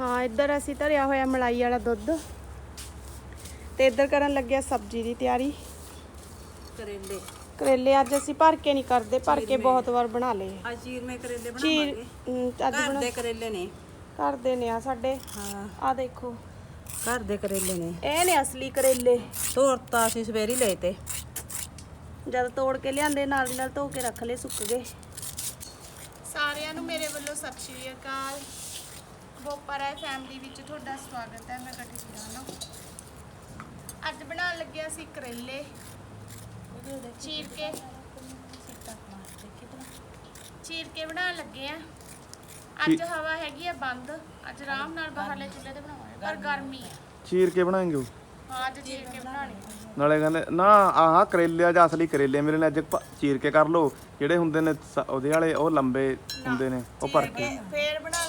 ਹਾਂ ਇੱਧਰ ਅਸੀਂ ਧਰਿਆ ਹੋਇਆ ਮਲਾਈ ਵਾਲਾ ਦੁੱਧ। ਤੇ ਇੱਧਰ ਕਰਨ ਲੱਗਿਆ ਸਬਜ਼ੀ ਦੀ ਤਿਆਰੀ। ਕਰੇਲੇ। ਕਰੇਲੇ ਅੱਜ ਅਸੀਂ ਭਰ ਕੇ ਨਹੀਂ ਕਰਦੇ ਭਰ ਕੇ ਬਹੁਤ ਵਾਰ ਬਣਾ ਲਏ। ਦੇਖੋ। ਘਰ ਦੇ ਕਰੇਲੇ ਨੇ। ਇਹ ਨੇ ਅਸਲੀ ਕਰੇਲੇ। ਤੋੜਤਾ ਅਸੀਂ ਸਵੇਰੀ ਤੇ। ਜਦ ਤੋੜ ਕੇ ਲਿਆਂਦੇ ਨਾਲ ਨਾਲ ਧੋ ਕੇ ਰੱਖ ਲਏ ਸੁੱਕ ਸਾਰਿਆਂ ਨੂੰ ਮੇਰੇ ਵੱਲੋਂ ਸਤਿ ਸ਼੍ਰੀ ਅਕਾਲ। ਬੋਪਰਾ ਫੈਮਿਲੀ ਵਿੱਚ ਤੁਹਾਡਾ ਸਵਾਗਤ ਹੈ ਮੈਂ ਕਟੀ ਰਾਣਾ ਅੱਜ ਬਣਾਉਣ ਲੱਗਿਆ ਸੀ ਕਰੇਲੇ। ਚੀਰ ਕੇ। ਚੀਰ ਕੇ ਬਣਾਉਣ ਲੱਗੇ ਆ। ਅੱਜ ਹਵਾ ਹੈਗੀ ਆ ਬੰਦ ਅੱਜ ਆਰਾਮ ਨਾਲ ਬਾਹਰਲੇ ਚੁੱਲ੍ਹੇ ਤੇ ਬਣਾਵਾਂਗੇ ਪਰ ਗਰਮੀ। ਹੈ ਚੀਰ ਕੇ ਬਣਾਏਂਗੇ ਉਹ? ਹਾਂ ਅੱਜ ਚੀਰ ਕੇ ਬਣਾਉਣੀ ਆ। ਨਾਲੇ ਕਹਿੰਦੇ ਨਾ ਆਹ ਕਰੇਲੇ ਆ ਜਾਂ ਅਸਲੀ ਕਰੇਲੇ ਮੇਰੇ ਨਾਲ ਅੱਜ ਚੀਰ ਕੇ ਕਰ ਲੋ ਜਿਹੜੇ ਹੁੰਦੇ ਨੇ ਸ- ਉਹਦੇ ਵਾਲੇ ਉਹ ਲੰਬੇ ਹੁੰਦੇ ਨੇ ਉਹ ਭਰ ਕੇ ਫੇਰ ਬਣਾ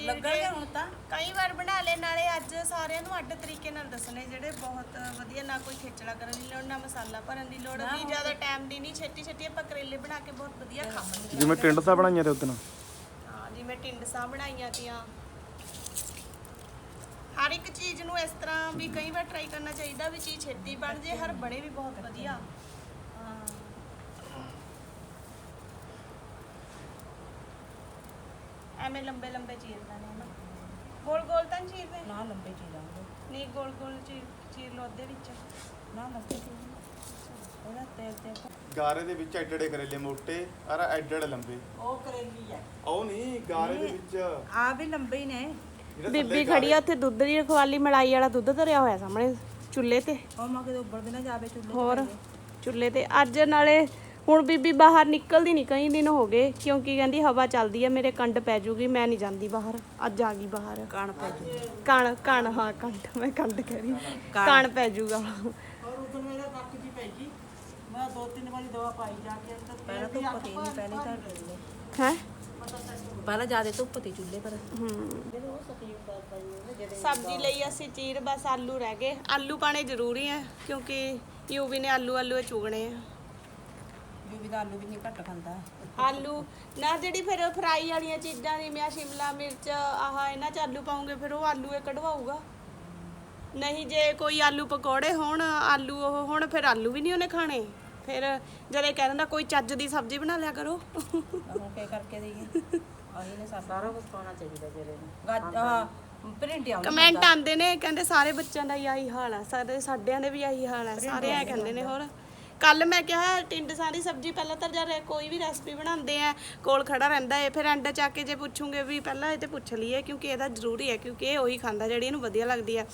ਕੇ ਹੁਣ ਤਾਂ? ਕਈ ਵਾਰ ਬਣਾ ਲੈ ਨਾਲੇ ਅੱਜ ਸਾਰਿਆਂ ਨੂੰ ਅੱਡ ਤਰੀਕੇ ਨਾਲ ਦੱਸਣੇ ਜਿਹੜੇ ਬਹੁਤ ਵਧੀਆ ਨਾ ਕੋਈ ਖੇਚਲਾ ਕਰਨ ਦੀ ਲੋੜ ਨਾ ਮਸਾਲਾ ਭਰਨ ਦੀ ਲੋੜ ਵੀ ਜ਼ਿਆਦਾ ਟਾਈਮ ਦੀ ਨਹੀਂ ਛੇਤੀ ਛੇਤੀ ਆਪਾਂ ਕਰੇਲੇ ਬਣਾ ਕੇ ਬਹੁਤ ਵਧੀਆ ਖਾਵਾਂਗੇ ਜਿਵੇਂ ਟਿੰਡ ਸਾ ਬਣਾਈਆਂ ਤੇ ਉਦੋਂ ਹਾਂ ਜਿਵੇਂ ਟਿੰਡਸਾਂ ਬਣਾਈਆਂ ਤੀਆਂ। ਹਰ ਇੱਕ ਚੀਜ਼ ਨੂੰ ਇਸ ਤਰ੍ਹਾਂ ਵੀ ਕਈ ਵਾਰ ਟਰਾਈ ਕਰਨਾ ਚਾਹੀਦਾ ਵੀ ਚੀਜ਼ ਛੇਤੀ ਬਣ ਜੇ ਹਰ ਬਣੇ ਵੀ ਬਹੁਤ ਵਧੀਆ। ਹਾਂ। ਐਵੇਂ ਲੰਬੇ ਲੰਬੇ ਚੀਰਦਾ ਨੇ ਨਾ ਗੋਲ ਗੋਲ ਤਾਂ ਨੀ ਚੀਰਦੇ? ਨਾ ਲੰਬੇ ਚੀਰਾਂਗੇ ਨਹੀਂ ਗੋਲ ਗੋਲ ਚੀਰ ਚੀਰ ਲੋ ਅੱਧੇ ਵਿੱਚ। ਨਾ ਲੰਬੇ ਚੀਰਾਂਗੇ ਉਹਦਾ ਤੇਲ ਤੇ ਗਾਰੇ ਦੇ ਵਿੱਚ ਐਡੜੇ ਕਰੇਲੇ ਮੋਟੇ ਔਰ ਐਡੜ ਲੰਬੇ। ਉਹ ਕਰੇਲੀ ਹੈ ਉਹ ਨਹੀਂ ਗਾਰੇ ਦੇ ਵਿੱਚ ਆ ਵੀ ਲੰਬੇ ਹੀ ਨੇ। ਬੀਬੀ ਖੜੀ ਆ ਉੱਥੇ ਦੁੱਧ ਦੀ ਰਖਵਾਲੀ ਮਲਾਈ ਵਾਲਾ ਦੁੱਧ ਧਰਿਆ ਹੋਇਆ ਸਾਹਮਣੇ ਚੁੱਲ੍ਹੇ ਤੇ। ਉਹ ਮਾ ਕਿਤੇ ਉੱਬਲਦੇ ਨਾ ਜਾਵੇ ਚੁੱਲ੍ਹੇ ਹੋਰ ਚੁੱਲ੍ਹੇ ਤੇ। ਅੱਜ ਨਾਲੇ ਹੁਣ ਬੀਬੀ ਬਾਹਰ ਨਿਕਲਦੀ ਨਹੀਂ ਕਈ ਦਿਨ ਹੋ ਗਏ ਕਿਉਂਕਿ ਕਹਿੰਦੀ ਹਵਾ ਚੱਲਦੀ ਆ ਮੇਰੇ ਕੰਡ ਪੈ ਜੂਗੀ ਮੈਂ ਨਹੀਂ ਜਾਂਦੀ ਬਾਹਰ ਅੱਜ ਆ ਗਈ ਬਾਹਰ। ਕਣ ਪੈ ਜੂ ਕਣ ਕਣ ਹਾਂ ਕੰਡ ਮੈਂ ਕੰਡ ਕਹਿ ਰਹੀ ਕਣ ਪੈ ਜੂਗਾ। ਔਰ ਉਧਰ ਮੇਰਾ ਕੱਕ ਜੀ ਪੈ ਗਈ। ਮੈਂ ਦੋ ਤਿੰਨ ਵਾਰੀ ਦਵਾ ਪਾਈ ਜਾ ਕੇ ਅੰਦਰ ਪਹਿਲਾਂ ਧੁੱਪ ਤੇ ਨਹੀਂ ਪਹਿਲੇ ਤਾਂ ਹੈ? ਪਹਿਲਾਂ ਜ਼ਿਆਦਾ ਧੁੱਪ ਤੇ ਚੁੱਲ੍ਹੇ ਪਰ। ਸਬਜ਼ੀ ਲਈ ਅਸੀਂ ਚੀਰ ਬਸ ਆਲੂ ਰਹਿ ਗਏ। ਆਲੂ ਪਾਣੇ ਜ਼ਰੂਰੀ ਹੈ ਕਿਉਂਕਿ ਯੂਵੀ ਨੇ ਆਲੂ ਆਲੂ ਚੁਗਣੇ ਆ। ਜੋ ਵੀ ਦਾ ਆਲੂ ਵੀ ਨਹੀਂ ਘੱਟ ਖਾਂਦਾ। ਆਲੂ ਨਾ ਜਿਹੜੀ ਫਿਰ ਫਰਾਈ ਵਾਲੀਆਂ ਚੀਜ਼ਾਂ ਜਿਵੇਂ ਆ ਸ਼ਿਮਲਾ ਮਿਰਚ ਆਹ ਇਹਨਾਂ ਚ ਆਲੂ ਪਾਉਂਗੇ ਫਿਰ ਉਹ ਆਲੂ ਇਹ ਕਢਵਾਊਗਾ। ਨਹੀਂ ਜੇ ਕੋਈ ਆਲੂ ਪਕੌੜੇ ਹੋਣ ਆਲੂ ਉਹ ਹੁਣ ਫਿਰ ਆਲੂ ਵੀ ਨਹੀਂ ਉਹਨੇ ਖਾਣੇ। ਫਿਰ ਜਦ ਇਹ ਕਹਿ ਦਿੰਦਾ ਕੋਈ ਚੱਜ ਦੀ ਸਬਜ਼ੀ ਬਣਾ ਲਿਆ ਕਰੋ। ਹੁਣ ਕੀ ਕਰਕੇ ਦਈਏ। ਆਹੀ ਨੇ ਸਾਰਾ ਕੁਝ ਪਾਉਣਾ ਚਾਹੀਦਾ ਜਿਹੜੇ ਨੂੰ। ਗੱਜ ਪ੍ਰਿੰਟ ਆਉਂਦਾ ਕਮੈਂਟ ਆਉਂਦੇ ਨੇ ਕਹਿੰਦੇ ਸਾਰੇ ਬੱਚਿਆਂ ਦਾ ਹੀ ਆਹੀ ਹਾਲ ਆ ਸਾਰੇ ਸਾਡਿਆਂ ਦੇ ਵੀ ਆਹੀ ਹਾਲ ਆ ਸਾਰੇ ਐ ਕਹਿੰਦੇ ਨੇ ਹੋਰ। ਕੱਲ ਮੈਂ ਕਿਹਾ ਟਿੰਡਸਾਂ ਦੀ ਸਬਜ਼ੀ ਪਹਿਲਾਂ ਤਾਂ ਜਦ ਕੋਈ ਵੀ ਰੈਸਪੀ ਬਣਾਉਂਦੇ ਆ ਕੋਲ ਖੜਾ ਰਹਿੰਦਾ ਏ ਫਿਰ ਐਂਡ ਚ ਆ ਕੇ ਜੇ ਪੁੱਛੂਗੇ ਵੀ ਪਹਿਲਾਂ ਇਹ ਤੇ ਪੁੱਛ ਲਈਏ ਕਿਉਂਕਿ ਇਹਦਾ ਜ਼ਰੂਰੀ ਹੈ ਕਿਉਂਕਿ ਇਹ ਉਹੀ ਖਾਂਦਾ ਜਿਹੜੀ ਇਹਨੂੰ ਵਧੀਆ ਲੱਗਦੀ ਆ।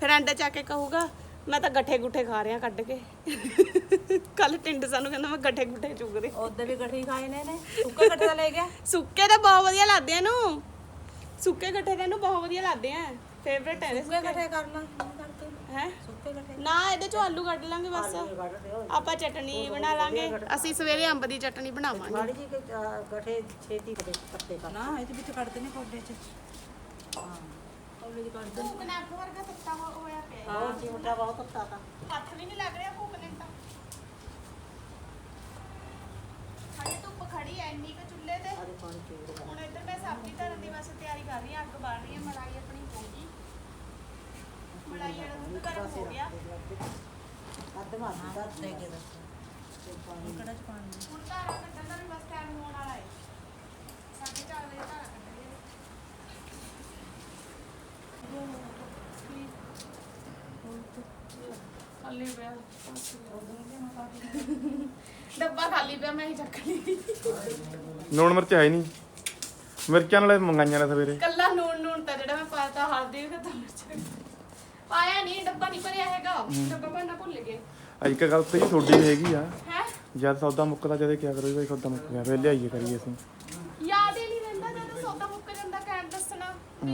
ਫਿਰ ਐਂਡ ਚ ਆ ਕੇ ਕਹੂਗਾ ਮੈਂ ਤਾਂ ਗੱਠੇ ਗੁੱਠੇ ਖਾ ਰਿਆਂ ਕੱਢ ਕੇ। ਕੱਲ ਟਿੰਡਸਾਂ ਨੂੰ ਕਹਿੰਦਾ ਮੈਂ ਗੱਠੇ ਗੁੱਠੇ ਚੁਗ ਰਹੀ। ਉਹਦੇ ਵੀ ਗੱਠੇ ਖਾਏ ਨੇ ਨੇ ਸੁੱਕਾ ਗੱਠੇ ਦਾ ਲੈ ਗਿਆ। ਸੁੱਕੇ ਤਾਂ ਬਹੁਤ ਵਧੀਆ ਲੱਗਦੇ ਆ ਇਹਨੂੰ। ਸੁੱਕੇ ਗੱਠੇ ਤਾਂ ਇਹਨੂੰ ਬਹੁਤ ਵਧੀਆ ਲੱਗਦੇ ਆ। ਫੇਵਰੇਟ ਹੈ ਸੁੱਕੇ ਗੱਠੇ ਕਰ ਲਾਂ ਕਰਕੇ ਹੈ? ਨਾ ਇਹਦੇ ਚੋਂ ਆਲੂ ਕੱਢ ਲਾਂਗੇ ਬਸ। ਆਪਾਂ ਚਟਣੀ ਬਣਾ ਲਾਂਗੇ। ਅਸੀਂ ਸਵੇਰੇ ਅੰਬ ਦੀ ਚਟਣੀ ਬਣਾਵਾਂਗੇ। ਜੀ ਗੱਠੇ ਛੇਤੀ ਕਦੇ ਪੱਤੇ ਕਰ ਨਾ ਇਹਦੇ ਵਿੱਚ ਕੱਢਦੇ ਨੇ ਕੋਡੇ ਚ। ਹਾਂ। ਕੋਲੇ ਦੀ ਕੱਢਦੇ ਭੂਕ ਨੇ ਅੱਖ ਵਰਗਾ ਤੱਤਾ ਹੋਇਆ ਪਿਆ। ਹਾਂ ਚਿਮਟਾ ਬਹੁਤ ਤੱਤਾ ਤਾ। ਹੱਥ ਵੀ ਨਹੀਂ ਲੱਗ ਰਿਹਾ ਭੂਕ ਨੇ ਤਾਂ। ਹਾਲੇ ਧੁੱਪ ਖੜੀ ਐ ਇੰਨੀ ਕੁ ਚੁੱਲ੍ਹੇ ਤੇ। ਹੁਣ ਇੱਧਰ ਮੈਂ ਸਬਜ਼ੀ ਧਰਨ ਦੀ ਬਸ ਤਿਆਰੀ ਕਰ ਰਹੀ ਹਾਂ ਅੱਗ ਬਾਲ ਰਹੀ ਹਾਂ ਮਲਾਈ ਆਪਣੀ ਹੋ ਗਈ। ਮਲਾਈ ਵਾਲਾ ਦੁੱਧ ਗਰਮ ਹੋ ਗਿਆ। ਅੱਧ ਮਾਰ ਦਾ ਦੇ ਕੇ ਦੱਸ। ਪਾਣੀ। ਕੜਾ ਚ ਪਾਣੀ ਹੁਣ ਧਾਰਾ ਕੱਢਣ ਦਾ ਵੀ ਬਸ ਟਾਈਮ ਹੋਣ ਵਾਲਾ ਹੈ ਸਾਢੇ ਚਾਰ ਵਜੇ ਧਾਰਾ ਕੱਢਣਗੇ ਖਾਲੀ ਪਿਆ। ਡੱਬਾ ਖਾਲੀ ਪਿਆ ਮੈਂ ਹੀ ਚੱਕ ਲਈ। ਲੂਣ ਮਿਰਚ ਹੈ ਹੀ ਨਹੀਂ। ਮਿਰਚਾਂ ਨਾਲੇ ਮੰਗਾਈਆਂ ਨੇ ਸਵੇਰੇ। ਕੱਲਾ ਨੂਨ ਨੂਨ ਤਾਂ ਜਿਹੜਾ ਮੈਂ ਪਾਤਾ ਹਲਦੀ ਵੀ ਖਤਮ ਮਿਰਚ ਪਾਇਆ ਨਹੀਂ ਡੱਬਾ ਨਹੀਂ ਭਰਿਆ ਹੈਗਾ ਡੱਬਾ ਭਰਨਾ ਭੁੱਲ ਗਏ। ਅੱਜ ਕੱਲ੍ਹ ਗੱਲ ਸਹੀ ਤੁਹਾਡੀ ਹੈਗੀ ਆ। ਹੈ? ਜਦ ਸੌਦਾ ਮੁੱਕਦਾ ਜਦੇ ਕੀ ਕਰੋ ਭਾਈ ਸੌਦਾ ਮੁੱਕ ਗਿਆ। ਫਿਰ ਲਿਆਈਏ ਕਰੀਏ ਅਸੀਂ। ਯਾਦ ਹੀ ਨਹੀਂ ਰਹਿੰਦਾ ਜਦੋਂ ਸੌਦਾ ਮੁੱਕ ਜਾਂਦਾ ਕਹਿਣ ਦੱਸਣਾ। ਵੀ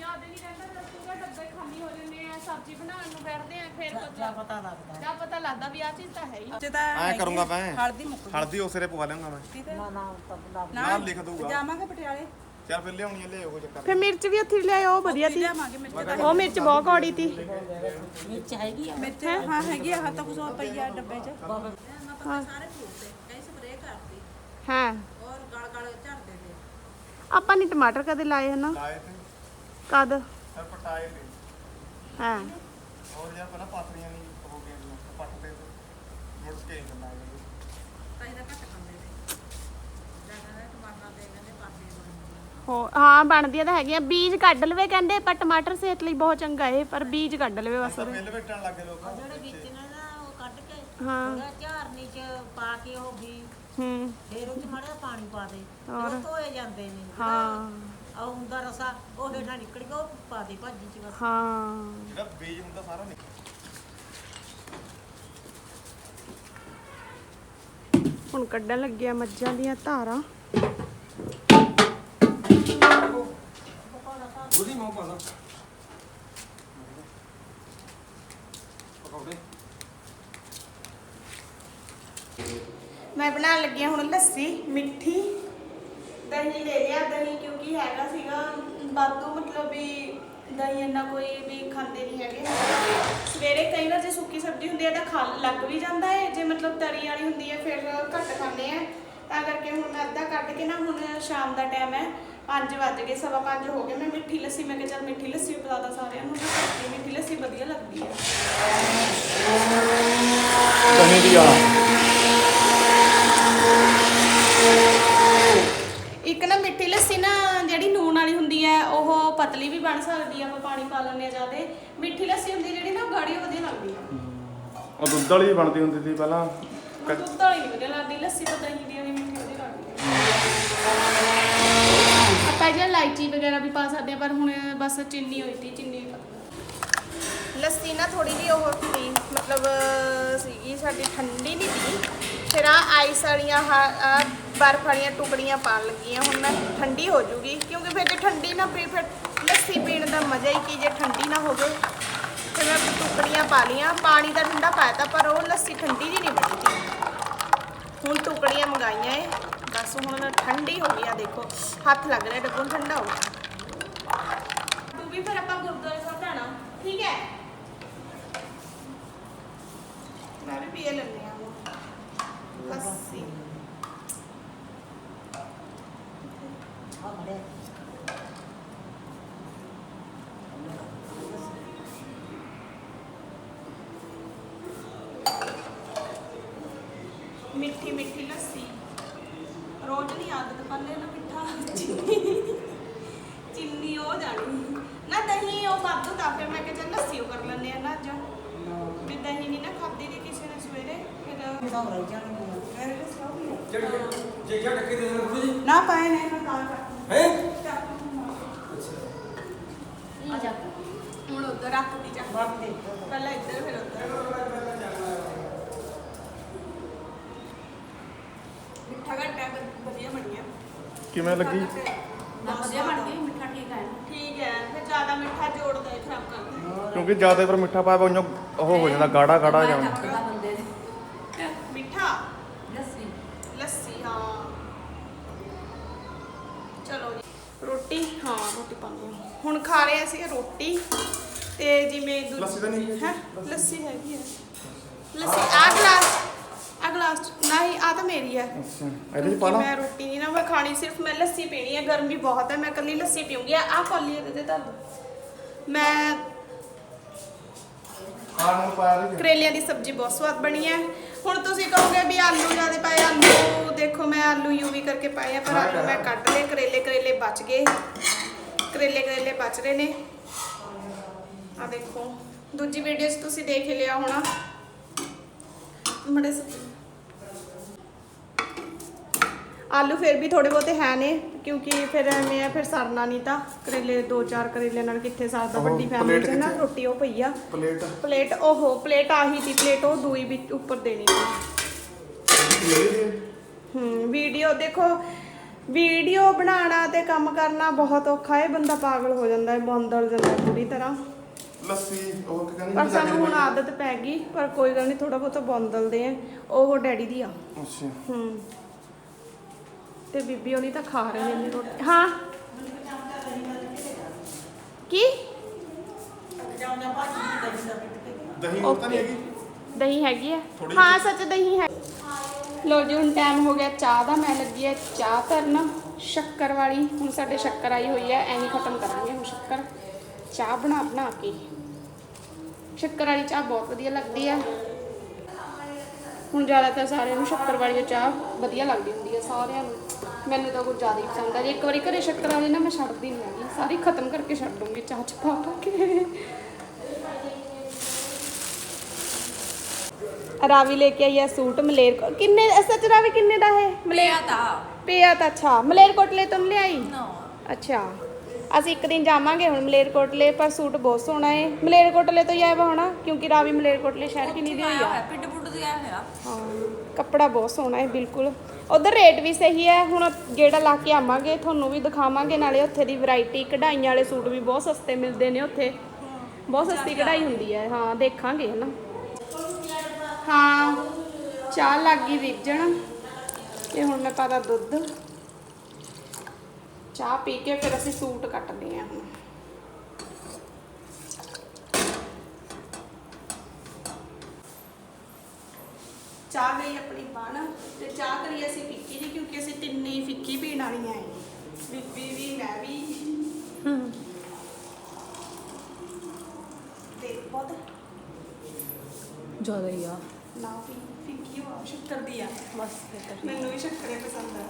ਯਾਦ ਹੀ ਨਹੀਂ ਰਹਿੰਦਾ ਜਦ ਪੂਰਾ ਡੱਬੇ ਖਾਲੀ ਹੋ ਜਾਂਦੇ ਆ ਸਬਜ਼ੀ ਬਣਾਉਣ ਨੂੰ ਬੈਠਦੇ ਆ ਫਿਰ ਪਤਾ ਪਤਾ ਲੱਗਦਾ। ਜਾਂ ਪਤਾ ਲੱਗਦਾ ਵੀ ਆ ਚੀਜ਼ ਤਾਂ ਹੈ ਹੀ। ਜੇ ਤਾਂ ਐ ਕਰੂੰਗਾ ਮੈਂ। ਹਲਦੀ ਮੁੱਕ ਹਲਦੀ ਉਸਰੇ ਪਵਾ ਲਿਆਉਂਗਾ ਮੈਂ। ਨਾ ਨਾ ਤਾਂ ਨਾਲ ਲਿਖ ਦਊਗਾ। ਜਾਵਾਂਗੇ ਪਟਿਆਲੇ। ਚੱਲ ਫਿਰ ਲਿਆਉਣੀ ਆ ਲਿਆਓ ਕੋਈ ਚੱਕਰ ਫਿਰ ਮਿਰਚ ਵੀ ਉੱਥੇ ਲਿਆਇਓ ਉਹ ਵਧੀਆ ਸੀ। ਲਿਆਵਾਂਗੇ ਮਿਰਚ ਉਹ ਮਿਰਚ ਬਹੁਤ ਕੌੜੀ ਸੀ। ਮਿਰਚ ਹੈਗੀ ਆ? ਮਿਰਚ ਹਾਂ? ਹੈਗੀ ਆ ਹੱਥ ਕੁਝ ਪਈਆ ਡੱਬੇ ਚ। ਹਾਂ। ਸਾਰੇ ਫੂਟ ਤੇ ਕਈ ਸਪਰੇਅ ਕਰਤੀ। ਹਾਂ। ਔਰ ਗਲ ਗਲ ਝੜਦੇ ਤੇ। ਆਪਾਂ ਨੇ ਟਮਾਟਰ ਕਦੇ ਲਾਏ ਹਨ? ਲਾਏ ਤੇ। ਕਦ? ਸਰ ਪਟਾਏ ਤੇ। ਹਾਂ। ਹੋਰ ਯਾਰ ਪਹਿਲਾਂ ਪਾਤਰੀਆਂ ਨਹੀਂ ਹੋ ਗਈਆਂ ਪੱਟ ਤੇ। ਮੁੜ ਕੇ ਨਹੀਂ ਕਰਨਾ ਤਾਂ ਇਹਦਾ ਘੱਟ ਖਾਂਦੇ ਨੇ ਜ਼ਿਆਦਾ ਟਮਾਟਰ ਦੇ ਕਹਿੰਦੇ ਪਾਸੇ ਬਣਦੇ ਹੋ ਹਾਂ ਬਣਦੀਆਂ ਤਾਂ ਹੈਗੀਆਂ। ਬੀਜ ਕੱਢ ਲਵੇ ਕਹਿੰਦੇ ਪਰ ਟਮਾਟਰ ਸਿਹਤ ਲਈ ਬਹੁਤ ਚੰਗਾ ਇਹ ਪਰ ਬੀਜ ਕੱਢ ਲਵੇ ਬਸ। ਉਹਦੇ ਮਿਲ ਵੇਟਣ ਲੱਗੇ ਲੋਕ ਜਿਹੜੇ ਵਿੱਚ ਨੇ ਨਾ ਉਹ ਕੱਢ ਕੇ ਹਾਂ। ਉਹਦਾ ਝਾਰਨੀ ਚ ਪਾ ਕੇ ਉਹ ਵੀ ਹੂੰ। ਫੇਰ ਉਹ ਚ ਮਾੜਾ ਜਿਹਾ ਪਾਣੀ ਪਾ ਦੇ। ਹੋਰ? ਉਹ ਧੋਏ ਜਾਂਦੇ ਨੇ ਹਾਂ। ਆ ਹੁੰਦਾ ਰਸਾ ਉਹ ਹੇਠਾਂ ਨਿਕਲ ਗਿਆ ਉਹ ਪਾ ਦੇ ਭਾਜੀ ਚ ਬਸ। ਹਾਂ। ਜਿਹੜਾ ਬੀਜ ਹੁੰਦਾ ਸਾਰਾ ਨਿਕਲ ਹੁਣ ਕੱਢਣ ਲੱਗਿਆ ਮੱਝਾਂ ਦੀਆਂ ਧਾਰਾਂ ਉਹਦੀ ਮੂੰਹ ਪਾਣਾ ਪਕੌੜੇ ਮੈਂ ਬਣਾਉਣ ਲੱਗੀ ਹਾਂ ਹੁਣ ਲੱਸੀ, ਮਿੱਠੀ। ਦਹੀਂ ਲੈ ਲਿਆ, ਦਹੀਂ ਕਿਉਂਕਿ ਹੈਗਾ ਸੀਗਾ। ਬਾਤੂ ਮਤਲਬ ਵੀ ਦਹੀਂ ਇੰਨਾ ਕੋਈ ਵੀ ਖਾਂਦੇ ਨਹੀਂ ਹੈਗੇ। ਸਵੇਰੇ ਕਈ ਵਾਰ ਜੇ ਸੁੱਕੀ ਸਬਜ਼ੀ ਹੁੰਦੀ ਹੈ ਤਾਂ ਖਾ ਲੱਗ ਵੀ ਜਾਂਦਾ ਹੈ ਜੇ ਮਤਲਬ ਤਰੀ ਵਾਲੀ ਹੁੰਦੀ ਹੈ, ਫਿਰ ਘੱਟ ਖਾਂਦੇ ਆ। ਤਾਂ ਕਰਕੇ ਹੁਣ ਅੱਧਾ ਕੱਢ ਕੇ ਨਾ ਹੁਣ ਸ਼ਾਮ ਦਾ ਟਾਈਮ ਹੈ। 5 ਵੱਜ ਗਏ, ਸਵਾ ਪੰਜ ਹੋ ਗਏ। ਮੈਂ ਮਿੱਠੀ ਲੱਸੀ, ਮੈਂ ਕਿਹਾ ਚੱਲ ਮਿੱਠੀ ਲੱਸੀ ਪਿਲਾਦਾ ਸਾਰਿਆਂ ਨੂੰ। ਮਿੱਠੀ ਲੱਸੀ ਵਧੀਆ ਲੱਗਦੀ ਹੈ। ਦਹੀਂ ਦੀ ਆ ਇੱਕ ਨਾ ਮਿੱਠੀ ਲੱਸੀ ਨਾ ਜਿਹੜੀ ਨੂਣ ਵਾਲੀ ਹੁੰਦੀ ਹੈ ਉਹ ਪਤਲੀ ਵੀ ਬਣ ਸਕਦੀ ਆ ਆਪਾਂ ਪਾਣੀ ਪਾ ਲੈਂਦੇ ਆ ਜਿਆਦੇ। ਮਿੱਠੀ ਲੱਸੀ ਹੁੰਦੀ ਜਿਹੜੀ ਨਾ ਉਹ ਗਾੜੀ ਵਧੀਆ ਲੱਗਦੀ ਆ। ਉਹ ਦੁੱਧ ਵਾਲੀ ਬਣਦੀ ਹੁੰਦੀ ਸੀ ਪਹਿਲਾਂ। ਦੁੱਧ ਵਾਲੀ ਨਹੀਂ ਵਧੀਆ ਲੱਗਦੀ ਲੱਸੀ ਤਾਂ ਦਹੀਂ ਦੀ ਵਾਲੀ ਮਿੱਠੀ ਵਧੀਆ ਲੱਗਦੀ ਆ। ਆਪਾਂ ਜਿਹੜਾ ਇਲਾਇਚੀ ਵਗੈਰਾ ਵੀ ਪਾ ਸਕਦੇ ਆ ਪਰ ਹੁਣ ਬਸ ਚੀਨੀ ਹੋਈ ਤੀ ਚੀਨੀ ਲੱਸੀ ਨਾ ਥੋੜੀ ਜਿਹੀ ਉਹ ਸੀ ਮਤਲਬ ਸੀਗੀ ਸਾਡੀ ਠੰਡੀ ਨਹੀਂ ਸੀ ਫਿਰ ਆ ਆਈਸ ਵਾਲੀਆਂ ਆਹ ਬਰਫ ਵਾਲੀਆਂ ਟੁਕੜੀਆਂ ਪਾਣ ਲੱਗੀਆਂ ਹੁਣ ਨਾ ਠੰਡੀ ਹੋ ਜੂਗੀ ਕਿਉਂਕਿ ਫਿਰ ਜੇ ਠੰਡੀ ਨਾ ਪੀ ਫਿਰ ਲੱਸੀ ਪੀਣ ਦਾ ਮਜ਼ਾ ਹੀ ਕੀ ਜੇ ਠੰਡੀ ਨਾ ਹੋਵੇ। ਫਿਰ ਮੈਂ ਟੁਕੜੀਆਂ ਪਾ ਲੀਆਂ ਪਾਣੀ ਦਾ ਠੰਡਾ ਪਾਇਆ ਪਰ ਉਹ ਲੱਸੀ ਠੰਡੀ ਜੀ ਨਹੀਂ ਬਣੀ ਹੁਣ ਟੁਕੜੀਆਂ ਮੰਗਾਈਆਂ ਏ ਬਸ ਹੁਣ ਠੰਡੀ ਹੋ ਗਈ ਆ ਦੇਖੋ ਹੱਥ ਲੱਗ ਰਿਹਾ ਡੱਬੂ ਠੰਡਾ ਹੋ ਗਿਆ। ਤੂੰ ਵੀ ਫਿਰ ਆਪਾਂ ਗੁਰਦੁਆਰੇ ਸਾਹਿਬ ਜਾਣਾ। ਠੀਕ ਹੈ। ਮੈਂ ਵੀ ਪੀਏ ਲੈਂਦੀ ਆ ਲੱਸੀ ਆ ਮੜੇ ਮਿੱਠੀ ਮਿੱਠੀ ਲੱਸੀ ਰੋਜ਼ ਦੀ ਆਦਤ ਪੱਲੇ ਨਾ ਮਿੱਠਾ ਚੀਨੀ ਚੀਨੀ ਹੋ ਜਾਣੀ ਨਾ ਦਹੀਂ ਉਹ ਵਾਧੂ ਤਾਂ ਫਿਰ ਮੈਂ ਕਿਹਾ ਚੱਲ ਲੱਸੀ ਉਹ ਕਰ ਲੈਂਦੇ ਆ ਨਾ ਅੱਜ ਵੀ ਦਹੀਂ ਨਹੀਂ ਨਾ ਖਾਦੀ ਦੀ ਕਿਸੇ ਨੇ ਸਵੇਰੇ ਫਿਰ ਤਾਂ ਰਹਿ ਜਾਣਗੇ ਜੇ ਟੱਕੇ ਦੇ ਦੇਣਾ ਥੋੜੀ ਜੀ ਨਾ ਪਾਏ ਨੇ ਨਾ ਤਾਂ ਹੈ? ਆ ਜਾ। ਹੁਣ ਉਧਰ ਰੱਖਦੀ ਜਾ ਬਾਪ ਦੇ ਪਹਿਲਾਂ ਇੱਧਰ ਫਿਰ ਉੱਧਰ। ਮਿੱਠਾ ਘੱਟਾ ਵਧੀਆ ਬਣੀਆ ਕਿਵੇਂ ਲੱਗੀ? ਨਾ ਵਧੀਆ ਬਣ ਗਈ ਮਿੱਠਾ ਠੀਕ ਹੈ ਠੀਕ ਹੈ ਫਿਰ ਜ਼ਿਆਦਾ ਮਿੱਠਾ ਜੋੜਦਾ ਹੈ ਖਰਾਬ ਕਰਦਾ ਹੈ। ਕਿਉਂਕਿ ਜ਼ਿਆਦਾ ਪਰ ਮਿੱਠਾ ਪਾਇਆ ਉਹ ਹੋ ਜਾਂਦਾ ਗਾੜਾ ਗਾੜਾ ਜਾਂਦਾ ਬੰਦੇ ਦੇ ਮਿੱਠਾ ਲੱਸੀ ਲੱਸੀ ਹਾਂ ਚਲੋ ਜੀ ਰੋਟੀ ਹਾਂ ਹੁਣ ਖਾ ਰਹੇ ਅਸੀਂ ਰੋਟੀ ਤੇ ਜਿਵੇਂ ਦੂਜੀ- ਲੱਸੀ ਤਾਂ ਨਹੀਂ ਹੈਂ? ਲੱਸੀ। ਹੈਗੀ ਹੈ ਲੱਸੀ ਆ ਗਲਾਸ ਆ ਗਲਾਸ ਨਹੀਂ ਆ ਤਾਂ ਮੇਰੀ ਹੈ ਅੱਛਾ ਇਹਦੇ ਚ ਪਾ ਲਾ। ਮੈਂ ਰੋਟੀ ਨਹੀਂ ਨਾ ਮੈਂ ਖਾਣੀ ਸਿਰਫ ਮੈਂ ਲੱਸੀ ਪੀਣੀ ਹੈ ਗਰਮੀ ਬਹੁਤ ਹੈ ਮੈਂ ਕੱਲੀ ਲੱਸੀ ਪੀਉਂਗੀ ਆ ਕੌਲੀ ਇਹਦੇ ਤੇ ਧਰ। ਮੈਂ ਪਾਇਆ ਕਰੇਲਿਆਂ ਦੀ ਸਬਜ਼ੀ ਬਹੁਤ ਸਵਾਦ ਬਣੀ ਹੈ ਹੁਣ ਤੁਸੀਂ ਕਹੋਗੇ ਵੀ ਆਲੂ ਜ਼ਿਆਦਾ ਪਾਏ ਆਲੂ ਦੇਖੋ ਮੈਂ ਆਲੂ ਯੂਵੀ ਕਰਕੇ ਪਾਏ ਆ ਪਰ ਆਲੂ ਮੈਂ ਕੱਢ ਲਏ ਕਰੇਲੇ ਕਰੇਲੇ ਬਚ ਗਏ। ਕਰੇਲੇ ਕਰੇਲੇ ਬਚ ਰਹੇ ਨੇ। ਆ ਦੇਖੋ ਦੂਜੀ ਵੀਡੀਓ 'ਚ ਤੁਸੀਂ ਦੇਖ ਲਿਆ ਹੋਣਾ। ਮੜੇ ਆਲੂ ਫਿਰ ਵੀ ਥੋੜੇ ਬਹੁਤੇ ਹੈ ਨੇ ਕਿਉਂਕਿ ਫਿਰ ਐਵੇਂ ਆ ਫਿਰ ਸਰਨਾ ਨਹੀਂ ਤਾਂ। ਕਰੇਲੇ ਦੋ ਚਾਰ ਕਰੇਲੇ ਨਾਲ ਕਿੱਥੇ ਸਰਦਾ ਵੱਡੀ ਫੈਮਿਲੀ 'ਚ ਨਾ? ਰੋਟੀ ਉਹ ਪਈ ਆ। ਪਲੇਟ। ਪਲੇਟ ਓਹੋ ਪਲੇਟ ਆਹੀ ਦੀ ਪਲੇਟ ਉਹ ਦੂਈ ਵੀ ਉੱਪਰ ਦੇਣੀ ਸੀ। ਹੂੰ? ਵੀਡੀਓ ਦੇਖੋ ਵੀਡੀਓ ਬਣਾਉਣਾ ਤੇ ਕੰਮ ਕਰਨਾ ਬਹੁਤ ਔਖਾ ਹੈ ਬੰਦਾ ਪਾਗਲ ਹੋ ਜਾਂਦਾ ਹੈ ਬੰਦਲ ਜਾਂਦਾ ਹੈ ਪੂਰੀ ਤਰ੍ਹਾਂ। ਲੱਸੀ ਉਹ ਕੀ ਕਹਿੰਦੀ ਪਰ ਸਾਨੂੰ ਹੁਣ ਆਦਤ ਪੈ ਗਈ ਪਰ ਕੋਈ ਗੱਲ ਨਹੀਂ ਥੋੜਾ ਬਹੁਤਾ ਬੰਦਲਦੇ ਆ ਉਹ ਡੈਡੀ ਦੀ ਆ। ਅੱਛਾ। ਹੂੰ। ਤੇ ਬੀਬੀ ਉਹਨੀ ਤਾਂ ਖਾ ਰਹੇ ਨੇ ਰੋਟੀ। ਹਾਂ। ਕੀ? ਦਹੀਂ ਦਾ ਮਿੱਟ ਕੇ ਦਹੀਂ ਉਹ ਤਾਂ ਨਹੀਂ ਹੈਗੀ। ਦਹੀਂ ਹਾਂ ਸੱਚ ਦਹੀਂ ਹੈ ਲੋ ਜੀ, ਹੁਣ ਟਾਈਮ ਹੋ ਗਿਆ ਚਾਹ ਦਾ, ਮੈਂ ਲੱਗੀ ਹੈ ਚਾਹ ਧਰਨ। ਸ਼ੱਕਰ ਵਾਲੀ, ਹੁਣ ਸਾਡੇ ਸ਼ੱਕਰ ਆਈ ਹੋਈ ਹੈ ਐਵੇਂ ਖਤਮ ਕਰਾਂਗੇ ਹੁਣ ਸ਼ੱਕਰ। ਚਾਹ ਬਣਾ ਬਣਾ ਕੇ। ਸ਼ੱਕਰ ਵਾਲੀ ਚਾਹ ਬਹੁਤ ਵਧੀਆ ਲੱਗਦੀ ਹੈ। ਹੁਣ ਜ਼ਿਆਦਾਤਰ ਸਾਰਿਆਂ ਨੂੰ ਸ਼ੱਕਰ ਵਾਲੀ ਚਾਹ ਵਧੀਆ ਲੱਗਦੀ ਹੁੰਦੀ ਹੈ, ਸਾਰਿਆਂ ਨੂੰ। ਮੈਨੂੰ ਤਾਂ ਕੁਝ ਜ਼ਿਆਦਾ ਹੀ ਪਸੰਦ ਆ ਜੇ। ਇੱਕ ਵਾਰੀ ਘਰੇ ਸ਼ੱਕਰ ਵਾਲੀ ਨਾ ਮੈਂ ਛੱਡਦੀ ਨਹੀਂ ਹੈਗੀ। ਸਾਰੀ ਖਤਮ ਕਰਕੇ ਛੱਡ ਦੂੰਗੀ ਚਾਹ ਚ ਪਾ ਪਾ ਕੇ। ਰਾਵੀ ਲੈ ਕੇ ਆਈ ਹੈ ਸੂਟ ਮਲੇਰ ਕਿੰਨੇ ਸੱਚ ਰਾਵੀ ਕਿੰਨੇ ਦਾ ਹੈ? ਮਲੇਰ ਪਿਆ ਤਾਂ। ਅੱਛਾ। ਮਲੇਰਕੋਟਲੇ ਤੋਂ ਨੀ ਲਿਆਈ? ਅੱਛਾ। ਅਸੀਂ ਇੱਕ ਦਿਨ ਜਾਵਾਂਗੇ ਹੁਣ ਮਲੇਰਕੋਟਲੇ ਪਰ ਸੂਟ ਬਹੁਤ ਸੋਹਣਾ ਹੈ। ਮਲੇਰਕੋਟਲੇ ਤੋਂ ਹੀ ਆਇਆ ਵਾ ਹੋਣਾ ਕਿਉਂਕਿ ਰਾਵੀ ਮਲੇਰਕੋਟਲੇ ਸ਼ਹਿਰ ਕਿੰਨੀ ਦੀ ਹੋਈ ਆ? ਪਿੱਡ ਪੁੱਡ ਦੀ ਆਇਆ ਹੋਇਆ। ਹਾਂ ਕੱਪੜਾ ਬਹੁਤ ਸੋਹਣਾ ਹੈ ਬਿਲਕੁਲ। ਉਧਰ ਰੇਟ ਵੀ ਸਹੀ ਹੈ ਹੁਣ ਗੇੜਾ ਲਾ ਕੇ ਆਵਾਂਗੇ ਤੁਹਾਨੂੰ ਵੀ ਦਿਖਾਵਾਂਗੇ ਨਾਲੇ ਉੱਥੇ ਦੀ ਵੈਰਾਈਟੀ ਕਢਾਈਆਂ ਵਾਲੇ ਸੂਟ ਵੀ ਬਹੁਤ ਸਸਤੇ ਮਿਲਦੇ ਨੇ ਉੱਥੇ। ਬਹੁਤ ਸਸਤੀ ਕਢਾਈ ਹੁੰਦੀ ਹੈ ਹਾਂ ਦੇਖਾਂਗੇ ਹਨਾ। ਹਾਂ ਚਾਹ ਲੱਗ ਗਈ ਰਿੱਝਣ ਤੇ ਹੁਣ ਮੈਂ ਪਾਦਾ ਦੁੱਧ। ਚਾਹ ਪੀ ਕੇ ਫਿਰ ਅਸੀਂ ਸੂਟ ਕੱਟਦੇ ਹਾਂ ਹੁਣ। ਚਾਹ ਗਈ ਆਪਣੀ ਬਣ। ਤੇ ਚਾਹ ਕਰੀ ਅਸੀਂ ਫਿੱਕੀ ਜੀ ਕਿਉਂਕਿ ਅਸੀਂ ਤਿੰਨੇ ਹੀ ਫਿੱਕੀ ਪੀਣ ਵਾਲੀਆਂ ਹੈ ਬੀਬੀ ਵੀ ਮੈਂ ਵੀ। ਤੇ ਬਹੁਤ। ਜ਼ਿਆਦਾ ਹੀ ਆ। ਨਾ ਹੋ ਸ਼ੱਕਰ ਦੀ ਆ। ਮੈਨੂੰ ਵੀ ਸ਼ੱਕਰੇ ਪਸੰਦ ਆ।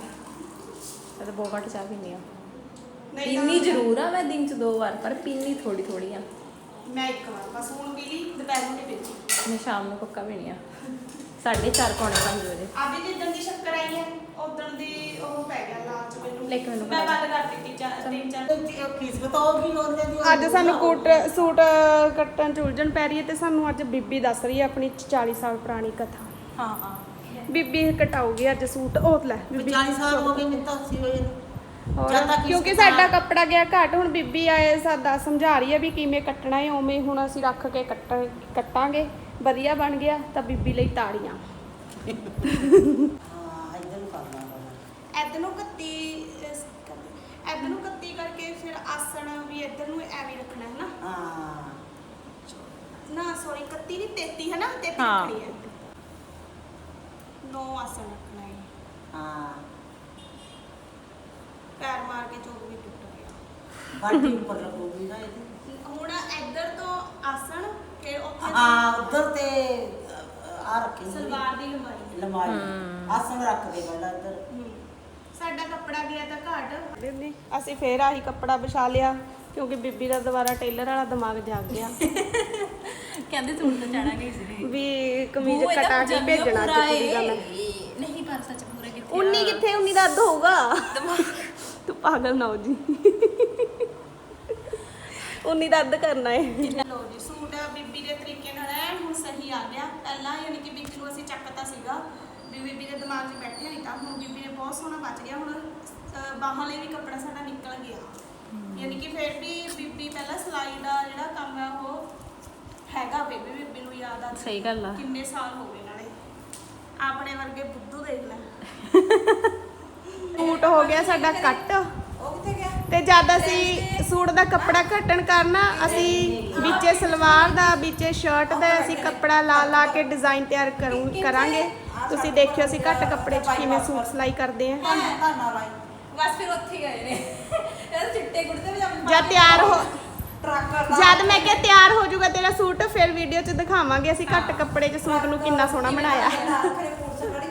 ਮੈਂ ਤਾਂ ਬਹੁਤ ਘੱਟ ਚਾਹ ਪੀਂਦੀ ਆ ਨਹੀਂ ਪੀਣੀ ਤਾਂ- ਜ਼ਰੂਰ ਆ ਮੈਂ ਦਿਨ ਚ ਦੋ ਵਾਰ ਪਰ ਪੀਣੀ ਥੋੜੀ ਥੋੜੀ ਆ। ਮੈਂ ਇੱਕ ਵਾਰ ਬਸ ਹੁਣ ਪੀ ਲਈ ਦੁਪਹਿਰ ਨੂੰ ਨਹੀਂ ਪੀਂਦੀ। ਮੈਂ ਸ਼ਾਮ ਨੂੰ ਪੱਕਾ ਪੀਣੀ ਆ। 4:30 ਪੌਣੇ 5 ਵਜੇ। ਆਦੀ ਜਿੱਦਣ ਦੀ ਸ਼ੱਕਰ ਆਈ ਹੈ ਉਦੋਂ ਦੀ ਉਹ ਪੈ ਗਿਆ ਲਾਲਚ ਮੈਨੂੰ ਲੈ ਕੇ ਮੈਨੂੰ ਮੈਂ ਬਣਾ ਬੰਦ ਕਰ ਦਿੱਤੀ ਚਾਹ ਤਿੰਨ ਚਾਰ। ਫੀਸ ਬਤਾਓਗੀ ਉਹਦੇ ਦੀ ਅੱਜ ਸਾਨੂੰ ਕੋਟ ਸੂਟ ਕੱਟਣ ਚ ਉਲਝਣ ਪੈ ਰਹੀ ਹੈ ਤੇ ਸਾਨੂੰ ਅੱਜ ਬੀਬੀ ਦੱਸ ਰਹੀ ਹੈ ਆਪਣੀ 40 ਸਾਲ ਪੁਰਾਣੀ ਕਥਾ। ਹਾਂ ਹਾਂ। ਬੀਬੀ ਕਟਾਉਗੀ ਅੱਜ ਸੂਟ। ਉਹ ਲੈ ਬੀਬੀ। 40 ਸਾਲ ਹੋ ਗਏ ਮੈਨੂੰ ਤਾਂ ਸੀ ਹੋਏ ਨੂੰ ਹੋਰ, ਕਿਉਂਕਿ ਸਾਡਾ ਕੱਪੜਾ ਗਿਆ ਘੱਟ ਹੁਣ ਬੀਬੀ ਆਏ ਸਾਡਾ ਸਮਝਾ ਰਹੀ ਹੈ ਵੀ ਕਿਵੇਂ ਕੱਟਣਾ ਹੈ ਉਵੇਂ ਹੁਣ ਅਸੀਂ ਰੱਖ ਕੇ ਕੱਟ ਕੱਟਾਂਗੇ। ਵਧੀਆ ਬਣ ਗਿਆ ਤਾਂ ਬੀਬੀ ਲਈ ਤਾੜੀਆਂ ਹਾਂ ਇੱਧਰ ਨੂੰ ਕਰਨਾ ਵਾ। ਇੱਧਰ ਨੂੰ ਕੱਤੀ ਇੱਧਰ ਨੂੰ ਕੱਤੀ ਕਰਕੇ ਫਿਰ ਆਸਣ ਵੀ ਇੱਧਰ ਨੂੰ ਐਵੇਂ ਰੱਖਣਾ ਹੈ ਨਾ? ਹਾਂ। ਨਾ ਸੌਰੀ ਕੱਤੀ ਨਹੀਂ 33 ਹੈ ਨਾ? 33 ਹਾਂ। ਰੱਖਣੀ ਹੈ ਨੌ ਆਸਣ ਰੱਖਣਾ ਹੈ। ਹਾਂ। ਪੈਰ ਮਾਰ ਕੇ ਚੋਕ ਵੀ ਟੁੱਟ ਗਿਆ। ਬਾਟੀ ਉੱਪਰ ਲੱਗੂਗੀ ਨਾ ਇਹਦੀ। ਹੁਣ ਇੱਧਰ ਤੋਂ ਆਸਣ ਫਿਰ ਉੱਥੇ ਹਾਂ ਉੱਧਰ ਤੇ ਆ ਰੱਖੀ ਸਲਵਾਰ ਦੀ ਲੰਬਾਈ। ਲੰਬਾਈ। ਆਸਣ ਰੱਖ ਦੇ ਪਹਿਲਾਂ ਇੱਧਰ। ਸਾਡਾ ਕੱਪੜਾ ਗਿਆ ਤਾਂ ਘਾਟ। ਅਸੀਂ ਫੇਰ ਆਹੀ ਕੱਪੜਾ ਵਿਛਾ ਲਿਆ ਕਿਉਂਕਿ ਬੀਬੀ ਦਾ ਦੁਬਾਰਾ ਟੇਲਰ ਵਾਲਾ ਦਿਮਾਗ ਜਾਗ ਗਿਆ। ਕਹਿੰਦੇ ਸੂਟ ਤਾਂ ਚਾੜਾਂਗੇ ਇਸ ਲਈ ਵੀ ਕਮੀਜ਼ ਕਟਾ ਕੇ ਭੇਜਣਾ ਅੱਜ ਦੀ ਗੱਲ। ਨਹੀਂ ਪਰ ਸੱਚ ਪੂਰਾ ਕਿੱਥੇ ਉਨੀ ਕਿੱਥੇ ਉਨੀ ਦਾ ਅੱਧ ਹੋਊਗਾ। ਤੂੰ ਪਾਗਲ ਨਾ ਹੋ ਜੀ। ਉਨੀ ਦਾ ਅੱਧ ਕਰਨਾ ਹੈ ਲੋ ਜੀ ਸੂਟ ਬੀਬੀ ਦੇ ਤਰੀਕੇ ਨਾਲ ਐਨ ਹੁਣ ਸਹੀ ਆ ਗਿਆ। ਪਹਿਲਾਂ ਯਾਨੀ ਕਿ ਵਿੱਚ ਨੂੰ ਅਸੀਂ ਚੱਕਤਾ ਸੀਗਾ। ਵੀ ਬੀਬੀ ਦੇ ਦਿਮਾਗ 'ਚ ਬੈਠਿਆ ਨਹੀਂ ਤਾਂ। ਹੁਣ ਬੀਬੀ ਨੇ ਬਹੁਤ ਸੋਹਣਾ ਬਚ ਗਿਆ। ਹੁਣ ਅਹ, ਬਾਹਾਂ ਲਈ ਵੀ ਕੱਪੜਾ ਸਾਡਾ ਨਿਕਲ ਗਿਆ। ਯਾਨੀ ਕਿ ਫਿਰ ਵੀ ਬੀਬੀ ਪਹਿਲਾਂ ਸਿਲਾਈ ਦਾ ਜਿਹੜਾ ਕੰਮ ਹੈ ਉਹ ਹੈਗਾ ਬੀਬੀ ਬੀਬੀ ਨੂੰ ਯਾਦ ਆ। ਸਹੀ ਗੱਲ ਆ। ਕਿੰਨੇ ਸਾਲ ਹੋ ਗਏ ਨਾਲੇ। ਆਪਣੇ ਵਰਗੇ ਬੁੱਧੂ ਦੇਖ ਲੈ। ਸੂਟ ਹੋ ਗਿਆ ਸਾਡਾ ਕੱਟ। ਉਹ ਕਿੱਥੇ ਗਿਆ? ਤੇ ਜਦ ਅਸੀਂ ਸੂਟ ਦਾ ਕੱਪੜਾ ਘਟਣ ਕਰਨਾ ਅਸੀਂ ਵਿੱਚੇ ਸਲਵਾਰ ਦਾ ਵਿੱਚੇ ਸ਼ਰਟ ਦਾ ਅਸੀਂ ਕੱਪੜਾ ਲਾ ਲਾ ਕੇ ਡਿਜ਼ਾਈਨ ਤਿਆਰ ਕਰੂ ਕਰਾਂਗੇ। ਤੁਸੀਂ ਦੇਖਿਓ ਅਸੀਂ ਘੱਟ ਕੱਪੜੇ 'ਚ ਕਿਵੇਂ ਸੂਟ ਸਿਲਾਈ ਕਰਦੇ ਧਾਨਾ ਲਾਈ ਬਸ ਫਿਰ ਉੱਥੇ ਹੀ ਗਏ ਨੇ। ਇਹ ਚਿੱਟੇ ਕੁੜਤੇ ਪਜਾਮੇ ਜਦ ਤਿਆਰ ਹੋ ਟਰੱਕ ਜਦ ਮੈਂ ਕਿਹਾ ਤਿਆਰ ਹੋ ਜਾਊਗਾ ਤੇਰਾ ਸੂਟ ਫਿਰ ਵੀਡੀਓ 'ਚ ਦਿਖਾਵਾਂਗੇ ਅਸੀਂ ਘੱਟ ਕੱਪੜੇ 'ਚ ਸੂਟ ਨੂੰ ਕਿੰਨਾ ਸੋਹਣਾ ਬਣਾਇਆ।